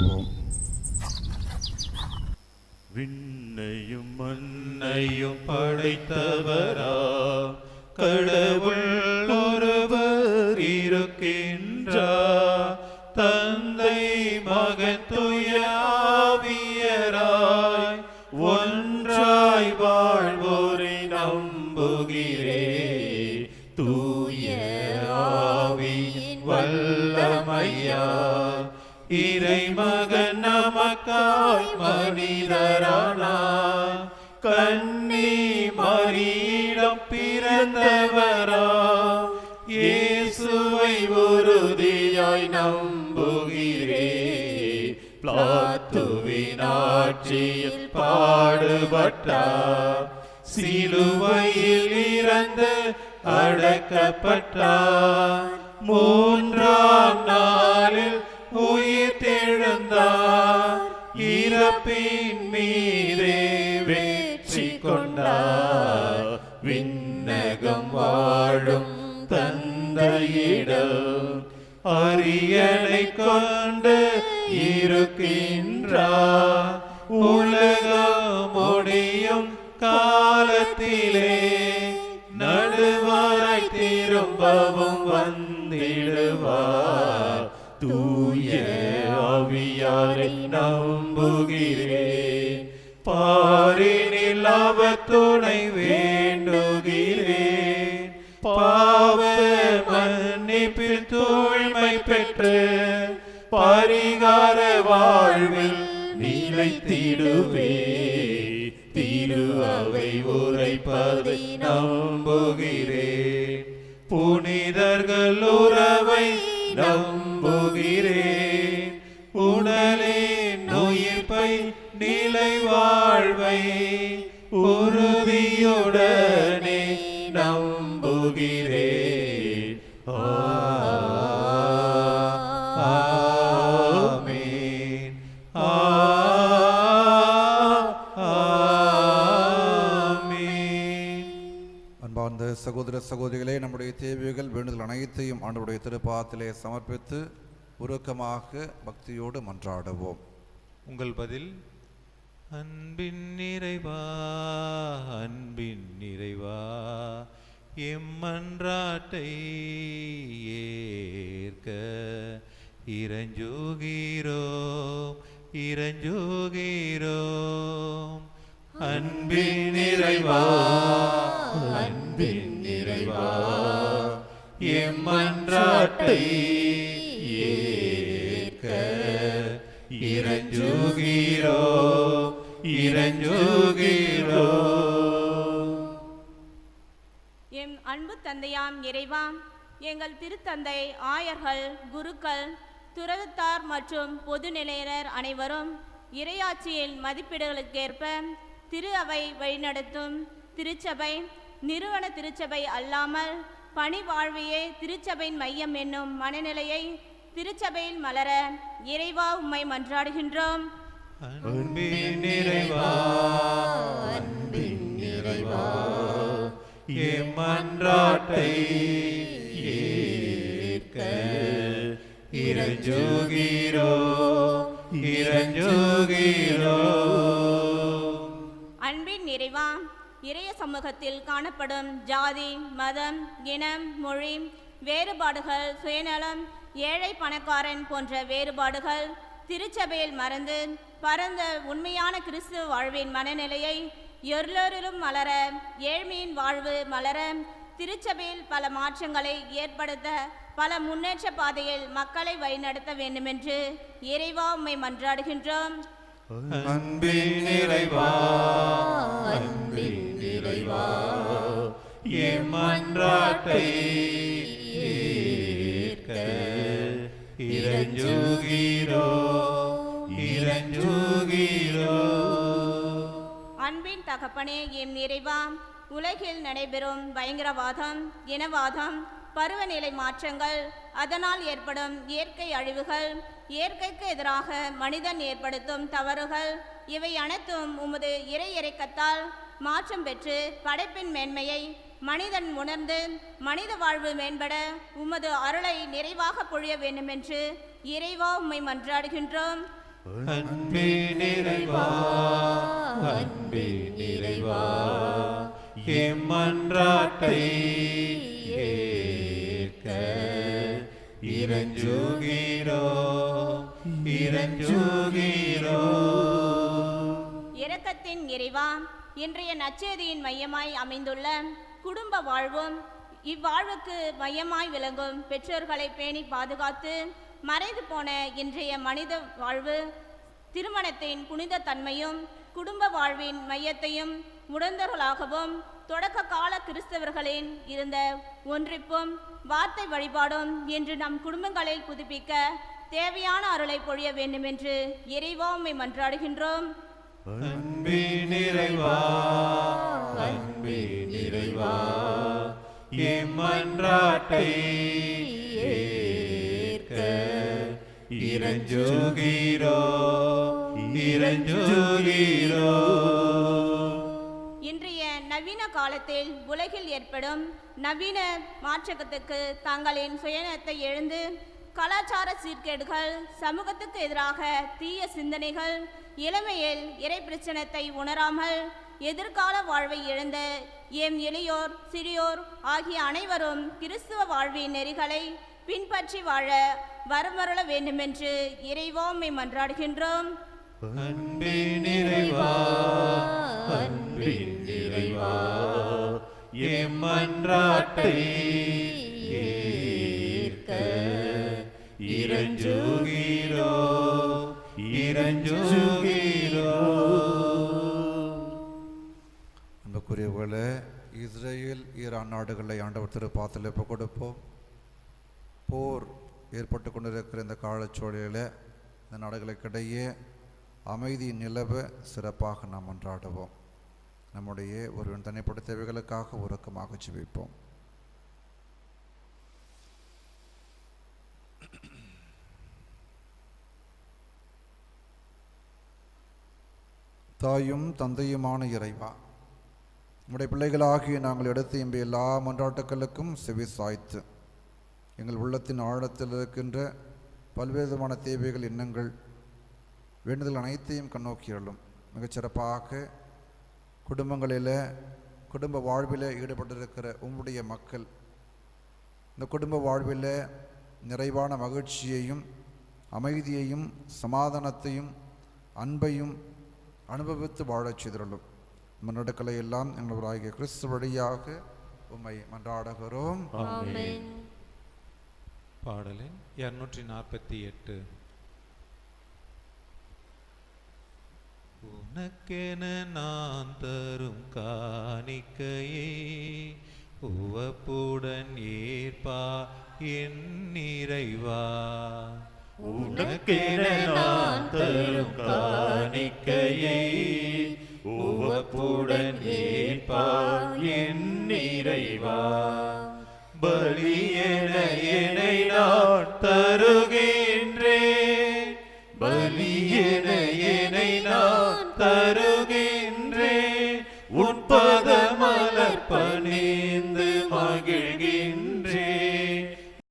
மன்றாடுவோம் விண்ணையும் மண்ணையும் படைத்தவரா? கடவுள் ஒருவர் இருக்கின்றா? தந்தை மகன் துய நமக்காய் மனிதரானார் கண்ணி மறியிடம் பிறந்தவரா இயேசுவை உறுதியாய் நம்புகிறே பிளாத்துவினாட்சியில் பாடுபட்டார். சிலுவையில் இறந்து அடக்கப்பட்டார். மூன்றாம் நாளில் இறப்பின் மீதே வெற்றி கொண்டார். விண்ணகம் வாழும் தந்தையிடம் அரியணை கொண்டு இருக்கின்றார். உலகம் முடியும் காலத்திலே நடுவாராய் திரும்பவும் வந்திடுவார். ஆவியாரை நம்புகிறேன் பாரினில் அவர் துணை வேண்டுகிறேன் பாவ மன்னிப்பில் தூய்மை பெற்று பரிகார வாழ்வில் நிலைத்திடுவே. திரு அவை உரைப்பதை நம்புகிறேன் புனித அன்பார்ந்த சகோதர சகோதரிகளே நம்முடைய தேவைகள் வேண்டுதல் அனைத்தையும் ஆண்டவருடைய திருப்பாத்திலே சமர்ப்பித்து உருக்கமாக பக்தியோடு மன்றாடுவோம். உங்கள் பதில் அன்பின் நிறைவா அன்பின் நிறைவா. எம்மன்றாட்டை ஏற்க. இறஞ்சுகிறோம் இறஞ்சுகிறோம். அன்பின் நிறைவா அன்பின் நிறைவா. எம்மன்றாட்டை ஏற்க. இறஞ்சுகிறோ இறஞ்சுகிறோ எல்லாம் இறைவா. எங்கள் திருத்தந்தை ஆயர்கள் குருக்கள் துறவத்தார் மற்றும் பொதுநிலையினர் அனைவரும் இரையாட்சியின் மதிப்பீடுகளுக்கேற்ப திரு அவை வழிநடத்தும் திருச்சபை நிறுவன திருச்சபை அல்லாமல் பணி வாழ்வையே திருச்சபையின் மையம் என்னும் மனநிலையை திருச்சபையில் மலர இறைவா உம்மை மன்றாடுகின்றோம். அன்பின் நிறைவா அன்பின் நிறைவா எம்மன்றாட்டை ஏற்க. இறஞ்சுகிறோ இறஞ்சுகிறோ. அன்பின் நிறைவா இறைய சமூகத்தில் காணப்படும் ஜாதி மதம் இனம் மொழி வேறுபாடுகள் சுயநலம் ஏழை பணக்காரன் போன்ற வேறுபாடுகள் திருச்சபையில் மறந்து பரந்த உண்மையான கிறிஸ்துவ வாழ்வின் மனநிலையை எல்லோரிலும் மலர ஏழ்மையின் வாழ்வு மலர திருச்சபையில் பல மாற்றங்களை ஏற்படுத்த பல முன்னேற்ற பாதையில் மக்களை வழிநடத்த வேண்டுமென்று இறைவா உம்மை மன்றாடுகின்றோம். அன்பின் நிறைவா அன்பின் நிறைவா என் மன்றாட்டை ஏற்க தகப்பனே எம் நிறைவா உலகில் நடைபெறும் பயங்கரவாதம் இனவாதம் பருவநிலை மாற்றங்கள் அதனால் ஏற்படும் இயற்கை அழிவுகள் இயற்கைக்கு எதிராக மனிதன் ஏற்படுத்தும் தவறுகள் இவை அனைத்தும் உமது இறை இறைக்கத்தால் மாற்றம் பெற்று படைப்பின் மேன்மையை மனிதன் உணர்ந்து மனித வாழ்வு மேம்பட உமது அருளை நிறைவாக பொழிய வேண்டுமென்று இறைவா உம்மை மன்றாடுகின்றோம். அன்பே நிறைவா அன்பே நிறைவா எம்மன்றாட்டை ஏற்க. இறஞ்சுகிறோ இறஞ்சுகிறோ. இரக்கத்தின் இறைவா இன்றைய நச்சேதியின் மையமாய் அமைந்துள்ள குடும்ப வாழ்வும் இவ்வாழ்வுக்கு மையமாய் விளங்கும் பெற்றோர்களை பேணி பாதுகாத்து மறைந்து போன இன்றைய மனித வாழ்வு திருமணத்தின் புனித தன்மையும் குடும்ப வாழ்வின் மையத்தையும் உணர்ந்தவர்களாகவும் தொடக்க கால கிறிஸ்தவர்களின் இருந்த ஒன்றிப்பும் வார்த்தை வழிபாடும் என்று நம் குடும்பங்களில் புதுப்பிக்க தேவையான அருளை பொழிய வேண்டுமென்று என்று இறைவாமை மன்றாடுகின்றோம். அன்பே நிறைவா அன்பே நிறைவா மன்றாட்டை இறஞ்சுகிறோ இறஞ்சுகிறோ இன்றைய நவீன காலத்தில் உலகில் ஏற்படும் நவீன மாற்றத்துக்கு தங்களின் சுயநலத்தை எழுந்து கலாச்சார சீர்கேடுகள் சமூகத்துக்கு எதிராக தீய சிந்தனைகள் இளமையில் இறை பிரச்சனத்தை உணராமல் எதிர்கால வாழ்வை இழந்த எம் எளியோர் சிறியோர் ஆகிய அனைவரும் கிறிஸ்துவ வாழ்வின் நெறிகளை பின்பற்றி வாழ வரமருள வேண்டுமென்று இறைவோமை மன்றாடுகின்றோம். அன்பே நிறைவா அன்பே நிறைவா எம் மன்றாட்டை ஏற்க. இறஞ்சுகிறோ இறஞ்சுகிறோ. அன்புக்குரியவர்களே இஸ்ரேல் ஈரான் நாடுகளை ஆண்டவர் திருப்பாத்தில் இப்போ கொடுப்போம். போர் ஏற்பட்டு கொண்டிருக்கிற இந்த காலச்சூழலில் இந்த நாடுகளுக்கிடையே அமைதி நிலவ சிறப்பாக நாம் மன்றாடுவோம். நம்முடைய ஒருவன் தனிப்பட்ட தேவைகளுக்காக உறக்கமாக ஜெபிப்போம் தாயும் தந்தையுமான இறைவா நம்முடைய பிள்ளைகளாகிய நாங்கள் எடுத்து இம்பி எல்லா மன்றாட்டுக்களுக்கும் செவி சாய்த்து எங்கள் உள்ளத்தின் ஆழத்தில் இருக்கின்ற பல்வேறு விதமான தேவைகள் எண்ணங்கள் வேண்டுதல் அனைத்தையும் கண்ணோக்கியலும் மிகச்சிறப்பாக குடும்பங்களில் குடும்ப வாழ்வில் ஈடுபட்டிருக்கிற உம்முடைய மக்கள் இந்த குடும்ப வாழ்வில் நிறைவான மகிழ்ச்சியையும் அமைதியையும் சமாதானத்தையும் அன்பையும் அனுபவித்து வாழச் செய்திருளும். முன்னெடுக்கலை எல்லாம் எங்களவராகிய கிறிஸ்து வழியாக உம்மை மன்றாடுகிறோம். ஆமென். பாடலின் இரநூற்றி நாற்பத்தி எட்டு. உனக்கென நான் தரும் காணிக்கையே உவப்புடன் ஏற்பா என் நிறைவா? உனக்கென நான் தரும் காணிக்கையை உவப்புடன் ஏற்பா என் நிறைவா? பலியென என நான்